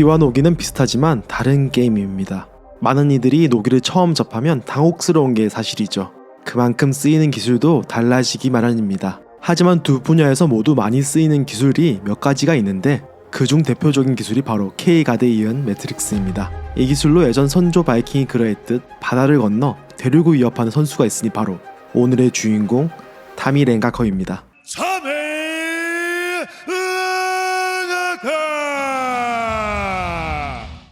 기와 노기는 비슷하지만 다른 게임입니다. 많은 이들이 노기를 처음 접하면 당혹스러운 게 사실이죠. 그만큼 쓰이는 기술도 달라지기 마련입니다. 하지만 두 분야에서 모두 많이 쓰이는 기술이 몇 가지가 있는데 그중 대표적인 기술이 바로 K가드에 이은 매트릭스입니다. 이 기술로 예전 선조 바이킹이 그러했듯 바다를 건너 대륙을 위협하는 선수가 있으니 바로 오늘의 주인공 타미 렌가커입니다.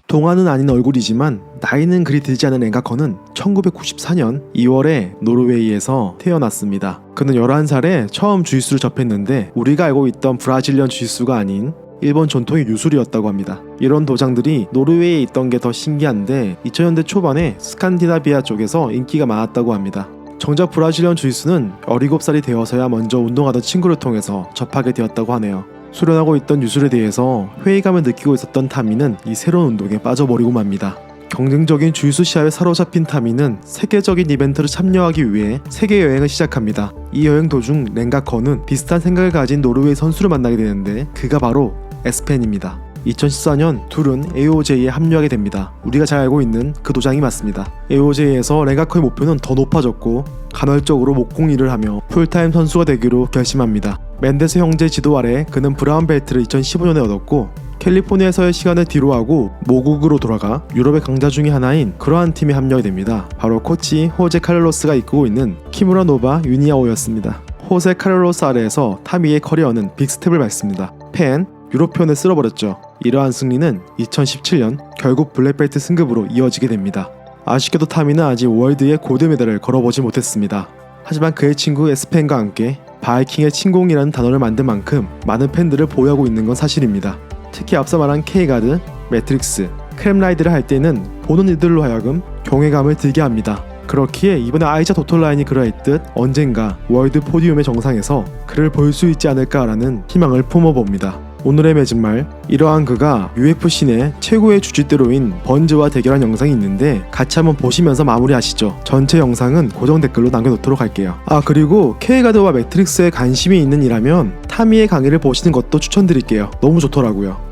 동안은 아닌 얼굴이지만 나이는 그리 들지 않은 랭가커는 1994년 2월에 노르웨이에서 태어났습니다. 그는 11살에 처음 주짓수를 접했는데 우리가 알고 있던 브라질리언 주짓수가 아닌 일본 전통의 유술이었다고 합니다. 이런 도장들이 노르웨이에 있던 게 더 신기한데 2000년대 초반에 스칸디나비아 쪽에서 인기가 많았다고 합니다. 정작 브라질리언 주짓수는 17살이 되어서야 먼저 운동하던 친구를 통해서 접하게 되었다고 하네요. 수련하고 있던 유술에 대해서 회의감을 느끼고 있었던 타미는 이 새로운 운동에 빠져버리고 맙니다. 경쟁적인 주짓수 시합에 사로잡힌 타미는 세계적인 이벤트를 참여하기 위해 세계 여행을 시작합니다. 이 여행 도중 랭가커는 비슷한 생각을 가진 노르웨이 선수를 만나게 되는데 그가 바로 에스펜입니다. 2014년 둘은 AOJ에 합류하게 됩니다. 우리가 잘 알고 있는 그 도장이 맞습니다. AOJ에서 랭가커의 목표는 더 높아졌고 간헐적으로 목공 일을 하며 풀타임 선수가 되기로 결심합니다. 멘데스 형제 지도 아래 그는 브라운 벨트를 2015년에 얻었고 캘리포니아에서의 시간을 뒤로하고 모국으로 돌아가 유럽의 강자 중의 하나인 그러한 팀에 합류하게 됩니다. 바로 코치 호제 카를로스가 이끄고 있는 키무라 노바 유니아오였습니다. 호세 카를로스 아래에서 타미의 커리어는 빅스텝을 밟습니다. 팬, 유로편을 쓸어버렸죠. 이러한 승리는 2017년 결국 블랙벨트 승급으로 이어지게 됩니다. 아쉽게도 타미는 아직 월드의 골드메달을 걸어보지 못했습니다. 하지만 그의 친구 에스펜과 함께 바이킹의 침공이라는 단어를 만든 만큼 많은 팬들을 보유하고 있는 건 사실입니다. 특히 앞서 말한 K가드, 매트릭스, 크랩라이드를 할 때는 보는 이들로 하여금 경외감을 들게 합니다. 그렇기에 이번에 아이자 도톨라인이 그러했듯 언젠가 월드 포디움의 정상에서 그를 볼 수 있지 않을까라는 희망을 품어봅니다. 오늘의 맺은 말 이러한 그가 UFC 내 최고의 주짓대로인 번즈와 대결한 영상이 있는데 같이 한번 보시면서 마무리하시죠. 전체 영상은 고정 댓글로 남겨놓도록 할게요. 아 그리고 K가드와 매트릭스에 관심이 있는 이라면 타미의 강의를 보시는 것도 추천드릴게요. 너무 좋더라고요